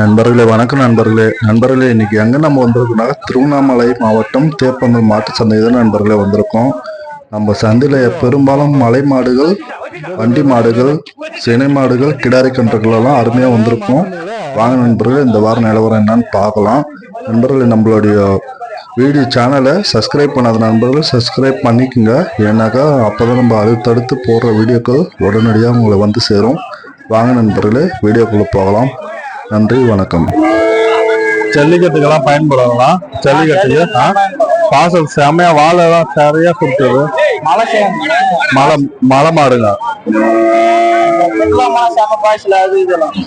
நண்பர்களே வணக்கம் நண்பர்களே. நண்பர்களே இன்னைக்கு எங்கே நம்ம வந்திருக்கோம்னா திருவண்ணாமலை மாவட்டம் தேப்பந்தல் மாட்டு சந்தை தான் நண்பர்களே வந்திருக்கோம். நம்ம சந்தையில் பெரும்பாலும் மலை மாடுகள் வண்டி மாடுகள் சினை மாடுகள் கிடாரி கன்றுகளெல்லாம் அருமையாக வந்திருக்கும். வாங்க நண்பர்களே இந்த வாரம் நிலவரம் என்னன்னு பார்க்கலாம். நண்பர்களே நம்மளுடைய வீடியோ சேனலை சப்ஸ்கிரைப் பண்ணாத நண்பர்கள் சப்ஸ்கிரைப் பண்ணிக்கோங்க. ஏன்னாக்கா அப்பதான் நம்ம அடுத்தடுத்து போடுற வீடியோக்கள் உடனடியாக உங்களை வந்து சேரும். வாங்க நண்பர்களே வீடியோக்குள்ளே போகலாம். நன்றி வணக்கம். ஜல்லிக்கட்டுக்கெல்லாம் பயன்படுங்களா ஜல்லிக்கட்டுக்கு பாசல் செமையா வாழை எல்லாம் சரியா கொடுத்தது மலை மலை மாடுங்க.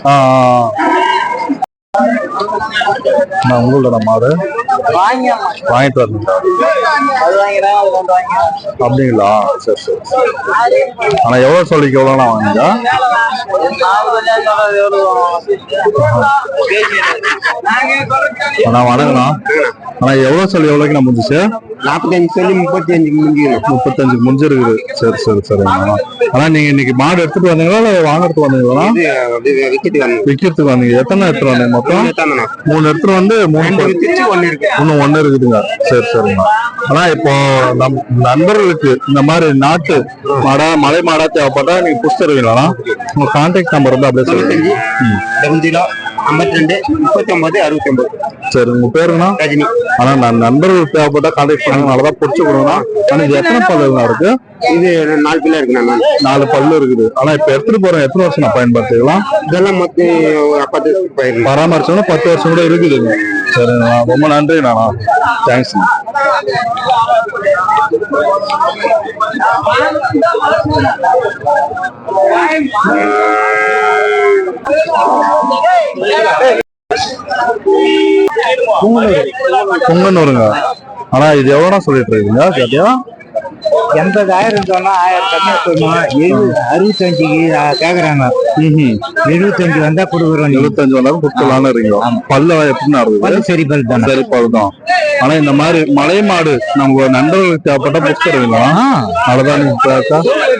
ஆ. நான் உங்களோட மாடு. வாங்கிட்டு வரணும். அப்படிங்களா? சரி சரி. ஆனா எவ்வளவு சொல்லிக்கு எவ்வளோண்ணா வாங்குங்க அண்ணா வணக்கண்ணா ஆனா எவ்வளவு சொல்லி எவ்வளோக்கு நான் முடிஞ்சிச்சு? நாற்பத்தஞ்சு சொல்லி முப்பத்தி அஞ்சுக்கு முடிஞ்சிடும் முப்பத்தஞ்சுக்கு முடிஞ்சிருக்குது சரி சரி. சரிங்கண்ணா ஆனா நீங்க இன்னைக்கு மாடு எடுத்துட்டு வந்தீங்களா இல்ல வாங்குறதுக்கு வந்தீங்களா? விக்கிறதுக்கு வந்தீங்க. எத்தனை எடுத்துட்டு வந்தீங்க மொத்தம்? மூணு எடுத்துட்டு வந்து மூணு இன்னும் ஒண்ணு இருக்குதுங்க. சரி சரிங்க. ஆனா இப்போ நம் நண்பர்களுக்கு இந்த மாதிரி நாட்டு மாடா மலை மாடா தேவைப்பட்டா நீங்க புடிச்சிருவீங்களா உங்க கான்டாக்ட் நம்பர் வந்து அப்படியே சொல்லுங்க. ஐம்பத்தி ரெண்டு முப்பத்தி ஒன்பது அறுபத்தி ஒன்பது சரி உங்க பேருங்கண்ணா ரஜினி. ஆனா நான் நண்பர்களுக்கு தேவைப்பட்டா கான்டாக்ட் பண்ணுங்க. நல்லதா புடிச்சு கொடுங்கண்ணா ஆனா இது எத்தனை பல்லுங்க இருக்கு? இது நாலு பிள்ளை இருக்கு நான். நாலு பல்லு இருக்குது. ஆனா இப்ப எடுத்துட்டு போறேன். எத்தனை வருஷம் நான் பயன்படுத்திக்கலாம்? இதெல்லாம் மொத்தம் பத்து வருஷத்துக்கு போயிருக்கு பராமரிச்சோம்னா பத்து வருஷம் கூட இருக்குதுங்க சரிண்ணா. ரொம்ப நன்றிண்ணா தேங்க்ஸ் பொங்கனூருங்க ஆனா இது எவ்வளோ சொல்லிட்டு இருக்கீங்க? கேட்டியா? எண்பதாயிரம் சொன்னா ஆயிரம் கம்மியா சொல்லணும் எழுபது அறுபத்தஞ்சுக்கு கேக்குறாங்க. எழுபத்தஞ்சு வந்தா கொடுக்குறோம் எழுபத்தஞ்சு மணி நேரம் கொடுக்கலான்னு இருக்கீங்க. பல்ல எப்படின்னா இருக்குது சரி பல் தானே. சரி பல்தான் ஆனா இந்த மாதிரி மலை மாடு நம்ம நண்பர்களுக்கு தேவைப்பட்ட புடிச்சிருவீங்களா அவ்வளவுதான்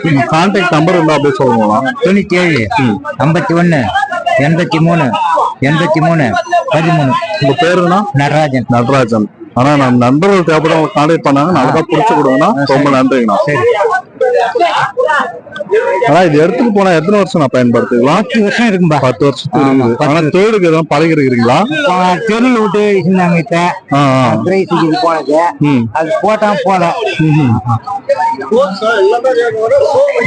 நீங்க கான்டாக்ட் நம்பர் இருந்தா அப்படியே சொல்லுங்களா தொண்ணூத்தி ஏழு ஐம்பத்தி ஒண்ணு எண்பத்தி மூணு எண்பத்தி மூணு பதிமூணு. உங்க பேருனா நடராஜன். நடராஜன். ஆனா நம்ம நண்பர்கள் தேவைப்பட்டவங்க கான்டாக்ட் பண்ணாங்க. நல்லா புடிச்சு கொடுங்கண்ணா ரொம்ப நன்றிங்கண்ணா. சரி. ஆனா இது எடுத்துட்டு போனா எத்தனை வருஷம் நான் பயன்படுத்திக்கலாம் பத்து வருஷம் இருக்கும்பா. பத்து வருஷத்துக்கு இருக்குது. ஆனா தொழிலுக்கு எதுவும் பழகி இருக்கிறீங்களா தெருவில் விட்டு இருந்தாங்க இது போனது. அது போட்டான் போல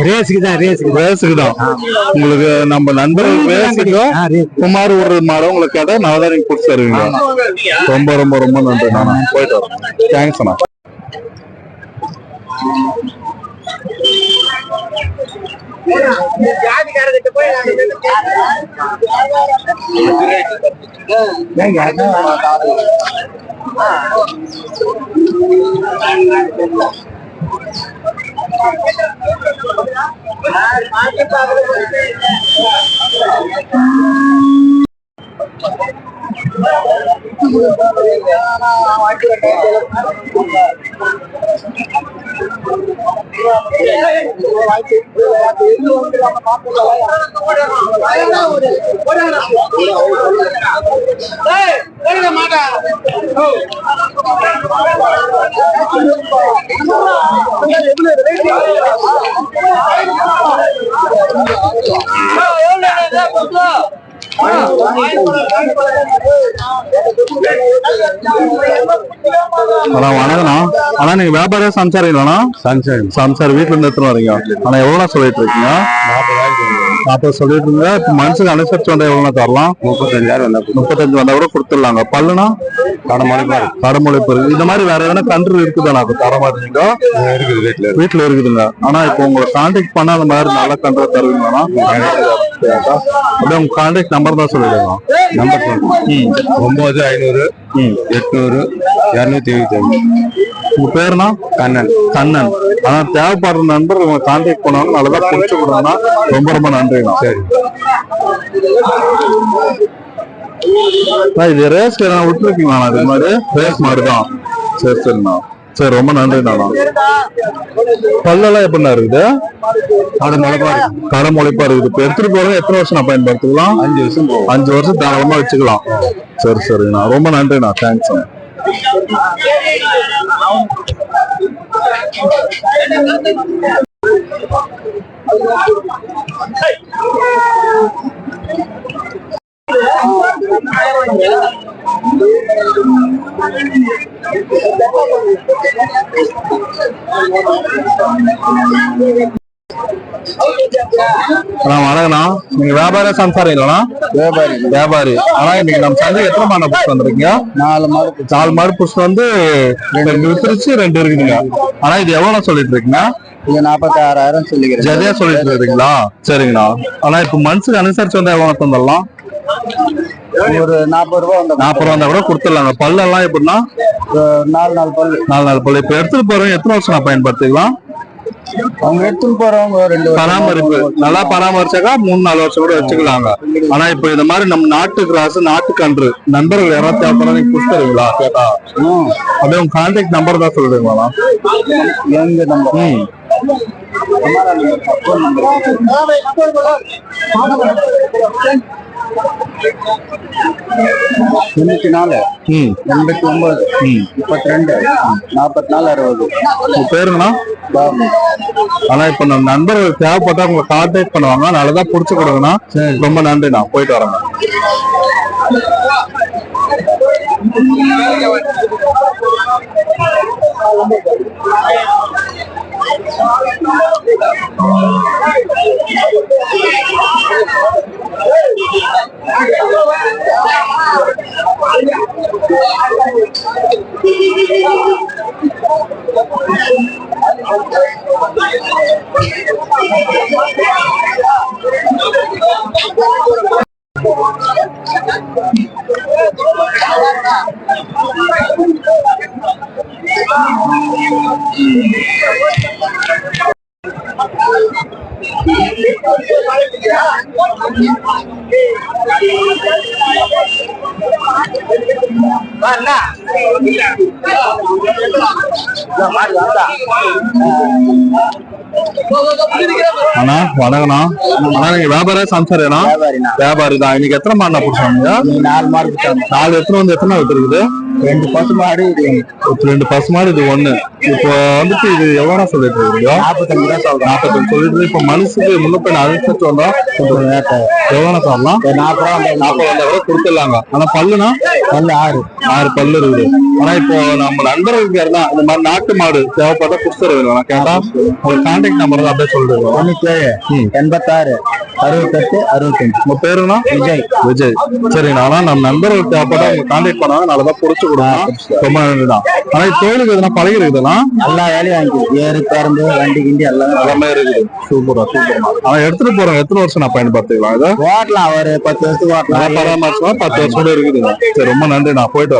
ரேஸுக்கு தான் ரேஸுக்கு ரேஸுக்கு தான். உங்களுக்கு நம்ம நண்பர்கள் ரேஸுக்கு குமார் ஒரு மாடம் உங்களுக்கு கேட்டா நான் தான் நீங்க பிடிச்சி தருவீங்க ரொம்ப ரொம்ப ரொம்ப நன்றி நான் போயிட்டு வரேன். தேங்க்ஸ் அண்ணா. ஜாதிக்காரர்கிட்ட போய் மாற்றி பார்க்கறது மாட்டா அண்ணா வணக்கண்ணா ஆனா நீங்க வியாபாரம் சம்சாரிங்களாண்ணா சரி சம்சாரி. வீட்டுல இருந்து எடுத்துட்டு வரீங்க. ஆனா எவ்வளவு சொல்லிட்டு இருக்கீங்க நாற்பது சொல்லிட்டு இருங்க இப்ப மனுஷங்க அனுசரிச்சு வந்தா எவ்வளவு தரலாம்? முப்பத்தஞ்சாயிரம் வந்தா முப்பத்தஞ்சு வந்தா கூட கொடுத்துடலாங்க. பல்லுனா கடமலை பாரு கடமொழிப்பு இருக்கு. இந்த மாதிரி வேற எதனா கன்று இருக்குதாண்ணா? அது தர மாட்டீங்க இருக்குது வீட்டுல வீட்டுல இருக்குதுங்க. ஆனா இப்போ உங்களை கான்டாக்ட் பண்ணா அந்த மாதிரி நல்ல கன்று தருவீங்களா அப்படியே உங்க கான்டாக்ட் நம்பர் தான் சொல்லிடுங்க. நம்பர் ஒன்பது ஐநூறு எட்நூறு இருநூத்தி எழுபத்தி அஞ்சு உங்க பேருனா கண்ணன். கண்ணன். ஆனா தேவைப்படுற நண்பர் உங்களை கான்டாக்ட் பண்ணுவாங்க நல்லதா புடிச்சு கொடுங்கன்னா ரொம்ப ரொம்ப நன்றிண்ணா. சரி. இது எதனா விட்டுருக்கீங்களா இதுக்கு முன்னாடி ரேஸ் மாடு தான். சரி சரிண்ணா. சரி ரொம்ப நன்றி நானா? பல்லெல்லாம் எப்படிண்ணா இருக்குது? காடை முளைப்பா கடை முளைப்பா இருக்குது. இப்ப எடுத்துட்டு போறது எத்தனை வருஷம் நான் பயன்படுத்திக்கலாம் அஞ்சு வருஷம் அஞ்சு வருஷம் தாராளமா வச்சுக்கலாம். சரி சரிண்ணா. ரொம்ப நன்றிண்ணா. தேங்க்ஸ் வணக்கண்ணா நீங்க வியாபார சம்சாரிங்களா வியாபாரி. வியாபாரி. ஆனா இன்னைக்கு நம்ம சந்தை எத்தனை மாடு புடிச்சு வந்திருக்கீங்க? நாலு மாடு நாலு மாடு புடிச்சு வந்து ரெண்டு வித்துருச்சு ரெண்டு இருக்குதுங்க. ஆனா இது எவ்வளவு சொல்லிட்டு இருக்கீங்க இது நாற்பத்தி ஆறாயிரம் சொல்லிக்கிறேன். ஜதியா சொல்லிட்டு இருக்கீங்களா சரிங்கண்ணா. ஆனா இப்ப மனசுக்கு அனுசரிச்சு வந்தா எவ்வளவு தந்துடலாம்? ஒரு நாற்பது ரூபா வந்த நாற்பது ரூபா கூட கொடுத்துடலாங்க. பல்லெல்லாம் எப்படின்னா நாலு நாலு பல்லு. நாலு நாலு பல்லு. இப்ப எடுத்துட்டு போறவங்க எத்தனை வருஷம் நான் பயன்படுத்திக்கலாம்? அவங்க எடுத்துன்னு போறவங்க ரெண்டு பராமரிப்பு. நல்லா பராமரிச்சாக்கா மூணு நாலு வருஷம் கூட வச்சுக்கலாங்க. ஆனா இப்ப இந்த மாதிரி நம்ம நாட்டு கிராஸ் நாட்டு கன்று நண்பர்கள் யாராவது தேவைப்படா நீங்க புடிச்சு தருவீங்களா கேட்டா. அப்படியே உங்க கான்டாக்ட் நம்பர் தான் சொல்றீங்களா எங்க நம்ம ம். தொண்ணூத்தி நாலு எண்பத்தி ஒன்பது ம். முப்பத்தி ரெண்டு நாற்பத்தி நாலு அறுபது. உங்க பேருங்கண்ணா? ஆனா இப்ப நம்ம நண்பர்கள் தேவைப்பட்டா உங்களை கான்டாக்ட் பண்ணுவாங்க. நல்லதா புடிச்சு கொடுங்கண்ணா ரொம்ப நன்றிண்ணா. போயிட்டு வரேங்க அண்ணா வணக்கண்ணா அண்ணா நீங்க வியாபார சம்சாரியாண்ணா வியாபாரிண்ணா. வியாபாரி தான் இன்னைக்கு எத்தனை மாடு பிடிச்சாங்க? நாலு மாடு நாலு எத்தனை வந்து எத்தனை இருக்குது ரெண்டு பசு மாடு இது ரெண்டு பசு மாடு இது ஒண்ணு. இப்போ வந்துட்டு இது எவ்வளோ சொல்லிட்டு இருக்கீங்க? நாற்பத்தஞ்சு ரூபா சொல்றேன் நாற்பத்தஞ்சு சொல்லிட்டு இப்ப மனுஷுக்கு முன்னப்ப அனுசரிச்சு வந்தா கொஞ்சம் எவ்வளோ தரலாம் நாற்பது ரூபா நாற்பது வந்தா கூட கொடுத்துடலாங்க. ஆனா பல்லுனா பல்லு ஆறு. ஆறு பல்லு இருக்குது. ஆனா இப்போ நம்ம நண்பர்களுக்கு யாருன்னா இந்த மாதிரி நாட்டு மாடு தேவைப்பட்டா கொடுத்துருவேன் நான் கேட்டா உங்க கான்டாக்ட் நம்பர் அப்படியே சொல்லிடுவேன் தொண்ணூத்தி ஏழு. எண்பத்தாறு அறுபத்தெட்டு அறுபத்தஞ்சு. உங்க பேருனா? விஜய். விஜய். சரிங்கண்ணா ஆனா நம்ம நண்பர்கள் தேவைப்பட்டா உங்க கான்டாக்ட் பண்ணாங்க நல்லதா புடிச்சு கொடுங்க. ரொம்ப நன்றிண்ணா ஆனா தொழிலுக்கு எதுனா பழகி இருக்குதுண்ணா எல்லா வேலையும் வாங்கி ஏறு கரும்பு வண்டி கிண்டி எல்லாமே எல்லாமே இருக்குது. சூப்பரா சூப்பர்ண்ணா ஆனா எடுத்துட்டு போறோம் எத்தனை வருஷம் நான் பயன்படுத்திக்கலாம் இதை? ஓட்டலாம் ஒரு பத்து வருஷத்துக்கு ஓட்டலாம். பராமரிச்சுனா பத்து வருஷம் கூட இருக்குதுங்க. சரி ரொம்ப நன்றி நான் போயிட்டு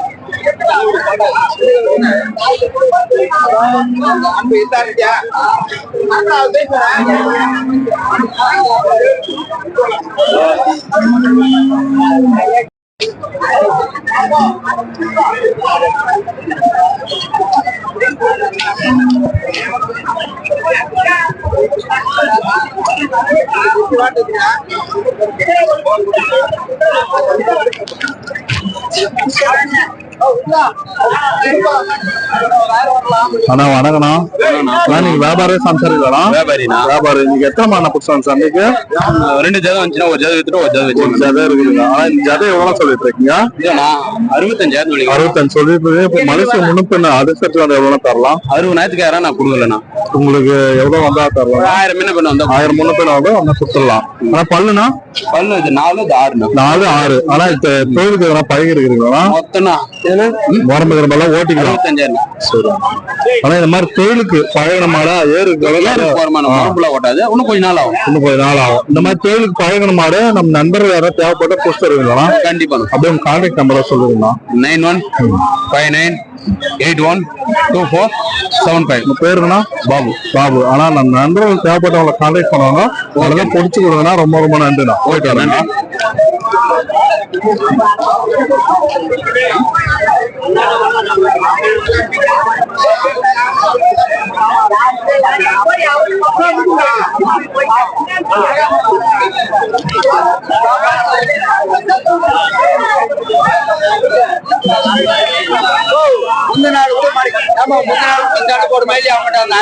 Blitar ya. Atau வரேங்க அண்ணா அண்ணா நீங்க வியாபார சம்சாரிங்களா வியாபாரிண்ணா. வியாபாரி நீங்க எத்தனை மாடு புடிச்சாங்க சந்தைக்கு ரெண்டு ஜதம் வந்துச்சுன்னா ஒரு ஜதம் வித்துட்டு ஒரு ஒரு வச்சு ஜதை இருக்குதுங்க ஆனா இந்த ஜதை எவ்வளவு சொல்லிட்டு இருக்கீங்க? அறுபத்தஞ்சாயிரம் அறுபத்தஞ்சு சொல்லிட்டு. இப்ப மனுஷன் முன்னுப்பின்ன அனுசரிச்சு வந்து எவ்வளவு தரலாம்? அறுபதாயிரத்துக்கு யாரா நான் கொடுக்கலண்ணா. உங்களுக்கு எவ்வளவு வந்தா ஒரு தரலாம்? ஆயிரம் என்ன பண்ண வந்தா ஆயிரம் முன்னுப்பின்ன வந்து அவங்க கொடுத்துடலாம். ஆனா பல்லுனா பல்லு இது நாலு ஆறுண்ணா. நாலு ஆறு. ஆனா இப்ப தொழிலுக்கு பழகி இருக்கிறீங்களா மொத்தம்ண்ணா உடம்பு கிடம்பெல்லாம் ஓட்டிக்கலாம். அறுபத்தஞ்சாயிரம் சரி. ஆனா இந்த மாதிரி தொழிலுக்கு பழகின மாடா ஏருக்கு ஏருக்கு போறமான மரபுல ஓட்டாது. இன்னும் கொஞ்ச நாள் ஆகும். இன்னும் கொஞ்ச நாள் ஆகும். இந்த மாதிரி தொழிலுக்கு பழகின மாடு நம்ம நண்பர்கள் யாராவது தேவைப்பட்ட தருவீங்களா? கண்டிப்பா அப்படியே கான்டாக்ட் நம்பரை சொல்லுங்கண்ணா. Nine one five nine eight one two four seven five. உங்க பேருங்கண்ணா பாபு. பாபு. ஆனா நம்ம நண்பர்கள் தேவைப்பட்டவங்களை கான்டாக்ட் பண்ணுவாங்க. உங்களுக்கு பிடிச்சி கொடுங்கன்னா ரொம்ப ரொம்ப நன்றிண்ணா. போயிட்டு வரேன். நாள் இந்த ஆளுக்கு ஒரு மைலி அவங்ககிட்ட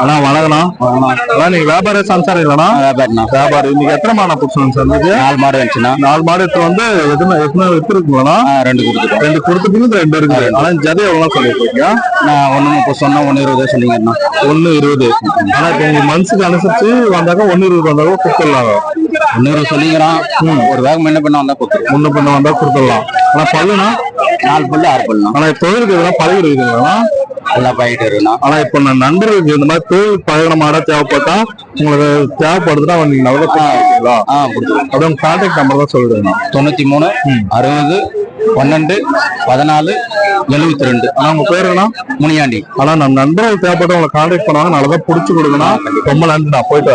அண்ணா வணக்கண்ணா அண்ணா நீங்க வியாபார சம்சாரிங்களாண்ணா வியாபாரிண்ணா வியாபாரம். இன்னைக்கு எத்தனை மாடா சார் இன்னைக்கு? நாலு மாடு வந்துச்சுன்னா நாலு மாடு எடுத்து வந்து எத்தனை எத்தனை இருக்குங்களா ரெண்டு கொடுத்துட்டோம் ரெண்டு கொடுத்துட்டு ரெண்டு இருக்குது. ஆனா ஜதை எவ்வளவு சொல்லிட்டு இருக்கீங்க நான் ஒண்ணு முப்பது சொன்னா ஒன்னு இருபது சொன்னீங்கண்ணா ஒண்ணு இருபது. ஆனா இப்ப உங்க மனசுக்கு அனுசரிச்சு வந்தாக்க ஒண்ணு இருபது வந்தாக்க கொடுத்துடலாங்க இருபது சொல்லிக்கிறான். ஒரு வேகம் என்ன பண்ண வந்தா கொடுத்துருவோம் முன்ன பண்ண வந்தா கொடுத்துடலாம். ஆனா பல்லுனா நாலு பல்லு ஆறு பல்லுண்ணா ஆனா இப்ப தொழிலுக்கு இதெல்லாம் பழகி இருக்குங்களா எல்லாம் பாயிட்டு இருக்குண்ணா ஆனா இப்ப நான் நண்பர்களுக்கு இந்த மாதிரி தொழில் பழகின மாடா தேவைப்பட்டா உங்களுக்கு தேவைப்படுதுன்னா நீங்க நல்லா கொடுத்துருக்கீங்களா ஆ கொடுத்துருவோம் அப்படியே உங்க கான்டாக்ட் நம்பர் தான் சொல்லிடுங்க. தொண்ணூத்தி மூணு அறுபது பன்னெண்டு பதினாலு எழுபத்தி ரெண்டு. ஆனா உங்க பேருங்கண்ணா முனியாண்டி. ஆனா நம்ம நண்பர்கள் தேவைப்பட்டு உங்களை கான்டாக்ட் பண்ணுவாங்க நல்லதா புடிச்சு கொடுங்கண்ணா. ரொம்ப நன்றி நான் போயிட்டு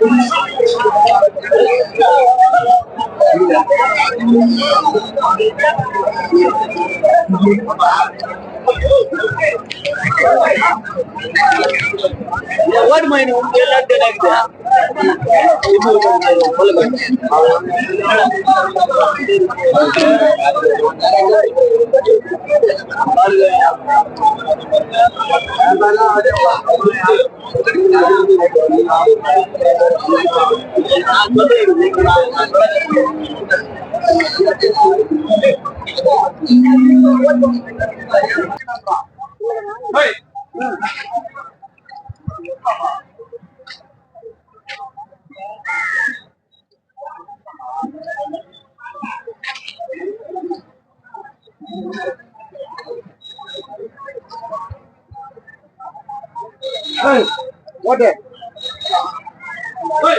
Thank you. what my name? You like the like that? Thank you. Hey! Hey, what the? Hey!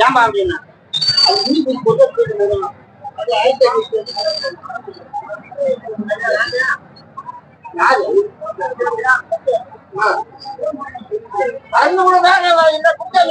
ஏன்பா அப்படின்னா? அது முடிவு பொது அது ஆயிரத்தி ஐநூறு கூட வேற என்ன குற்றம்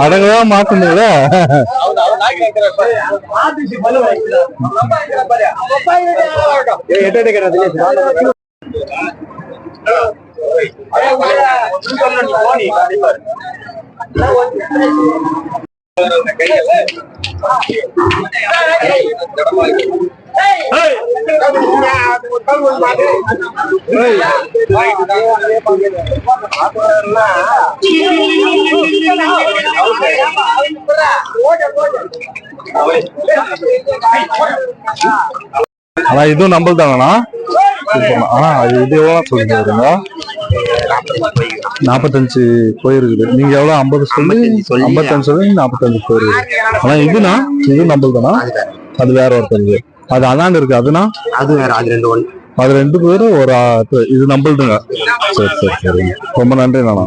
அடங்கவே மாட்டுனீங்களே ஆனா இதுவும் நம்மள் தானா ஆனா இது எவ்வளவு சொல்லுங்க நாற்பத்தஞ்சு போயிருக்குது. நீங்க எவ்வளவு ஐம்பது சொல்லி. ஐம்பத்தஞ்சு சொல்லி. நாற்பத்தஞ்சு போயிருக்குது. ஆனா இதுனா இது நம்மள் தானா? அது வேற. ஒருத்தருக்கு. அது அதாண்டு இருக்கு. அதுனா? அது வேற. அது ரெண்டு ஒன்று அது ரெண்டு பேரும் ஒரு இது நம்மள்துங்க. சரி சரி சரி. ரொம்ப நன்றி நானா.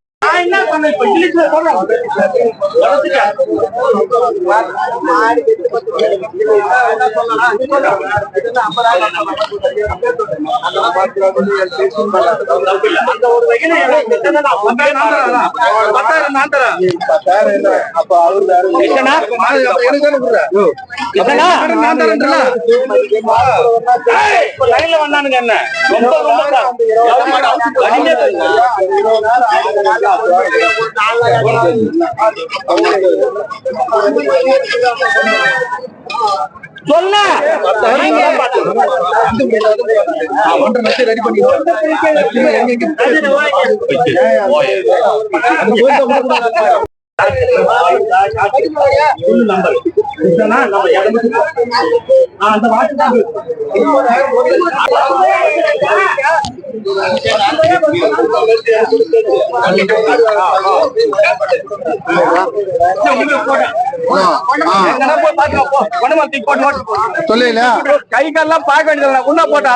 நான் என்ன பத்தாயிரம் அப்ப அவரு லைன்ல வந்தானுங்க என்ன ரொம்ப ரொம்ப சொல்ல ரெடி பண்ணி சொல்லல கை கால்லாம் பார்க்க வேண்டியது உண்ணா போட்டா?